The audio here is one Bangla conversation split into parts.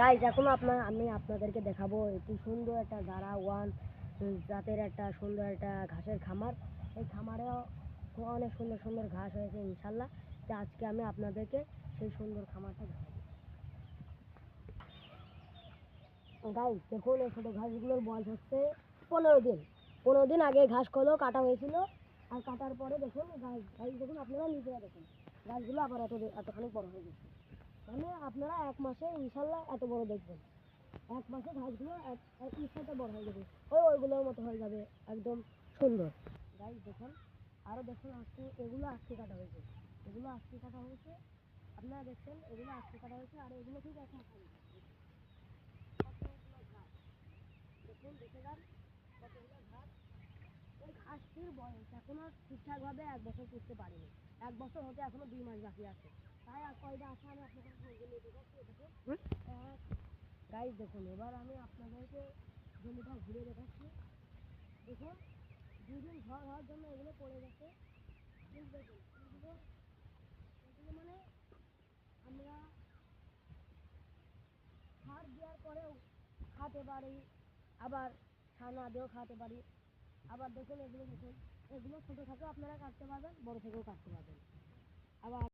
গাইজ এখন আপনার আমি আপনাদেরকে দেখাবো একটি সুন্দর একটা যারা ওয়ান জাতের একটা সুন্দর একটা ঘাসের খামার। এই খামারেও অনেক সুন্দর সুন্দর ঘাস হয়েছে, ইনশাল্লাহ। তো আজকে আমি আপনাদেরকে সেই সুন্দর খামারটা দেখাবো। গাইজ দেখুন, এই ছোটো ঘাসগুলোর বয়স হচ্ছে পনেরো দিন। পনেরো দিন আগে ঘাসগুলো কাটা হয়েছিল। আর কাটার পরে দেখুন গাছ গাছ দেখুন, আপনারা নিজেরা দেখুন। গাছগুলো আবার এত এতখানি বড় হয়ে গেছে। মানে আপনারা এক মাসে ইনশাল্লাহ এত বড় দেখবেন। এক মাসে ঘাসগুলো এক এক বড় হয়ে যাবে। ওই ওইগুলোর মতো হয়ে যাবে, একদম সুন্দর। গাছ দেখুন আরও দেখুন আজকে এগুলো আজকে কাটা হয়েছে। এগুলো আজকে কাটা হয়েছে। আপনারা দেখছেন, এগুলো আজকে কাটা হয়েছে, আর এগুলো ঠিক এক দেখুন, দেখে যান এই ঘাসটির বয়স এখনও ঠিকঠাকভাবে এক বছর করতে পারিনি। এক বছর হতে এখনও দুই মাস বাকি আছে। গাইজ দেখুন এবার আমি আপনাদেরকে জমিটা ঘুরে দেখাচ্ছি। দেখুন দুদিন ঝড় হওয়ার জন্য এগুলো পড়ে গেছে। দেখুন এগুলো এগুলো মানে আমরা সার দেওয়ার পরেও খাতে পারি আবার সার না দিয়েও খাওয়াতে পারি আবার দেখুন এগুলো দেখুন এগুলো ছোটো থেকেও আপনারা কাটতে পারবেন বড় থেকেও কাটতে পারবেন। আবার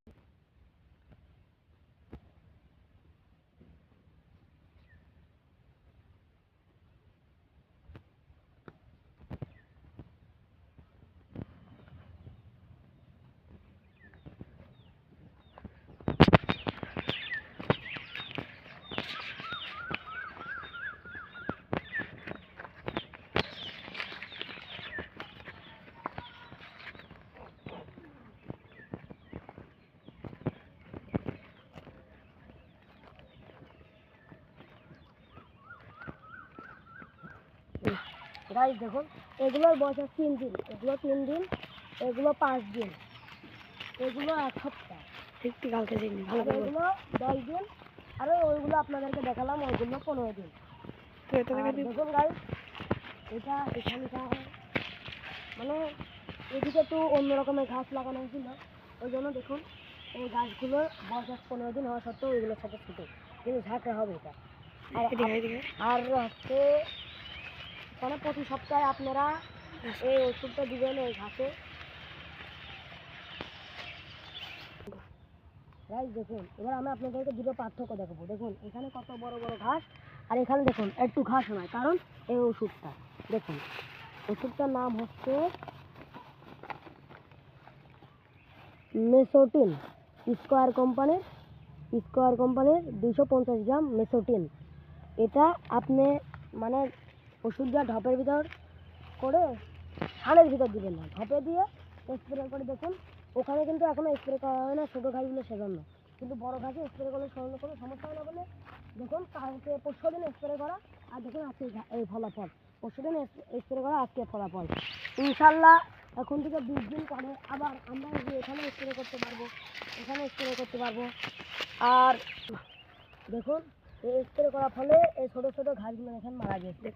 গাইজ দেখুন এগুলোর বয়স তিন দিন। এগুলো তিন দিন এগুলো পাঁচ দিন। এগুলো এক সপ্তাহ। একটু কালকে দিন এগুলো দশ দিন আর ওইগুলো আপনাদেরকে দেখালাম ওইগুলো পনেরো দিন। তো দেখুন গাইজ এটা এখানকার মানে এদিকে একটু অন্য রকমের ঘাস লাগানো হয়েছিল। ওই জন্য দেখুন এই গাছগুলোর বয়স পনেরো দিন হওয়া সত্ত্বেও ওইগুলো ছোটো ছোটো কিন্তু ঝাঁকড়া হবে এটা। আর হচ্ছে মানে প্রতি সপ্তাহে আপনারা এই ওষুধটা দিবেন এই ঘাসে। গাইজ দেখুন, এবার আমি আপনাদেরকে দুটো পার্থক্য দেখাবো। দেখুন, এখানে কত বড় বড় ঘাস, আর এখানে দেখুন, একটু ঘাস নয়, কারণ এই ওষুধটা। দেখুন, ওষুধটার নাম হচ্ছে মেসোটিন স্কোয়ার কোম্পানির স্কোয়ার কোম্পানির দুশো পঞ্চাশ গ্রাম মেসোটিন। এটা আপনি মানে ওষুধটা ঢপের ভিতর করে ছানের ভিতর দিবেন না। ঢপে দিয়ে স্প্রে করে দেখুন, ওখানে কিন্তু এখনও স্প্রে করা হয় না ছোটো ঘাসগুলো সেজন্য। কিন্তু বড় ঘাসে স্প্রে করলে সেজন্য কোনো সমস্যা হয় না বলে দেখুন, কালকে পরশু দিন স্প্রে করা আর দেখুন আজকে এই ফলাফল। পরশু দিন স্প্রে করা, আজকে ফলাফল। ইনশাল্লাহ এখন থেকে বিশ দিন পরে আবার আমরা এখানে স্প্রে করতে পারব, এখানে স্প্রে করতে পারব। আর দেখুন স্প্রে করার ফলে এই ছোটো ছোটো ঘাসগুলো দেখেন মারা গিয়েছে।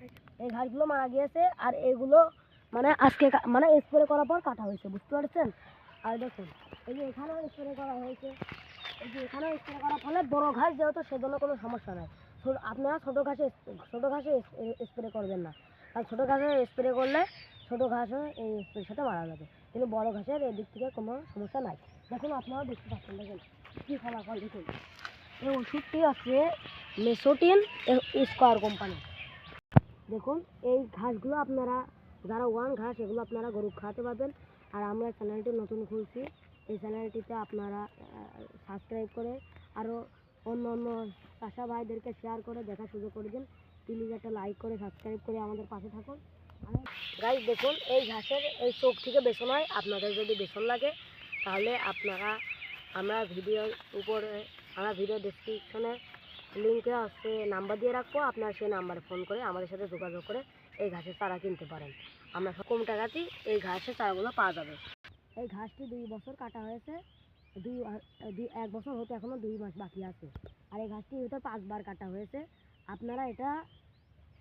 এই ঘাসগুলো মারা গিয়েছে আর এগুলো মানে আজকে মানে স্প্রে করার পর কাটা হয়েছে বুঝতে পারছেন? আর দেখুন এই যে এখানেও স্প্রে করা হয়েছে। এই যে এখানেও স্প্রে করার ফলে বড় ঘাস যেহেতু সেজন্য কোনো সমস্যা নাই। আপনারা ছোটো ঘাসে ছোটো ঘাসে স্প্রে করবেন না। আর ছোটো ঘাসে স্প্রে করলে ছোটো ঘাসও এই স্প্রের সাথে মারা যাবে। কিন্তু বড় ঘাসের এদিক থেকে কোনো সমস্যা নাই। দেখুন আপনারাও দেখতে পাচ্ছেন দেখুন। কী ফলাফল দেখুন। এই ওষুধটি আছে মেসোটিন স্কোয়ার কোম্পানি। দেখুন, এই ঘাসগুলো আপনারা, যারা ওয়ান ঘাস, এগুলো আপনারা গরু খাওয়াতে পারবেন। আর আমরা চ্যানেলটি নতুন খুলছি, এই চ্যানেলটিতে আপনারা সাবস্ক্রাইব করে আরও অন্য অন্য চাষা ভাইদেরকে শেয়ার করে দেখার সুযোগ করে দিন। প্লিজ একটা লাইক করে সাবস্ক্রাইব করে আমাদের পাশে থাকুন। গাইজ দেখুন, এই ঘাসের এই চোখ থেকে বেসন হয়। আপনাদের যদি বেসন লাগে, তাহলে আপনারা, আমরা ভিডিওর উপরে, আমরা ভিডিও ডেসক্রিপশনে লিঙ্কে হচ্ছে নাম্বার দিয়ে রাখব আপনার সেই নাম্বারে ফোন করে আমাদের সাথে যোগাযোগ করে এই ঘাসের চারা কিনতে পারেন। আমরা কম টাকাতেই এই ঘাসের চারাগুলো পাওয়া যাবে। এই ঘাসটি দুই বছর কাটা হয়েছে, দুই দুই, এক বছর হতে এখনও দুই মাস বাকি আছে। আর এই ঘাসটি ভিতর পাঁচবার কাটা হয়েছে। আপনারা এটা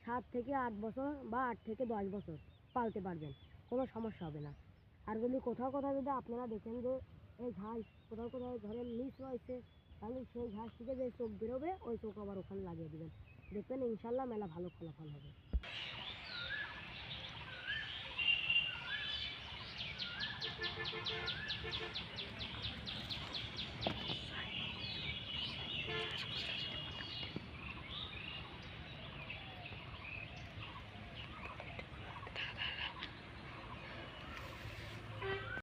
সাত থেকে আট বছর বা আট থেকে দশ বছর পালতে পারবেন, কোনো সমস্যা হবে না। আর যদি কোথাও কোথাও যদি আপনারা দেখেন যে এই ঘাস কোথাও কোথাও ধরেন মিস রয়েছে তাহলে সেই ঘাস থেকে যে চোখ বেরোবে, ওই চোখ আবার ওখানে লাগিয়ে দেবেন দেখবেন ইনশাল্লাহ মেলা ভালো ফলাফল হবে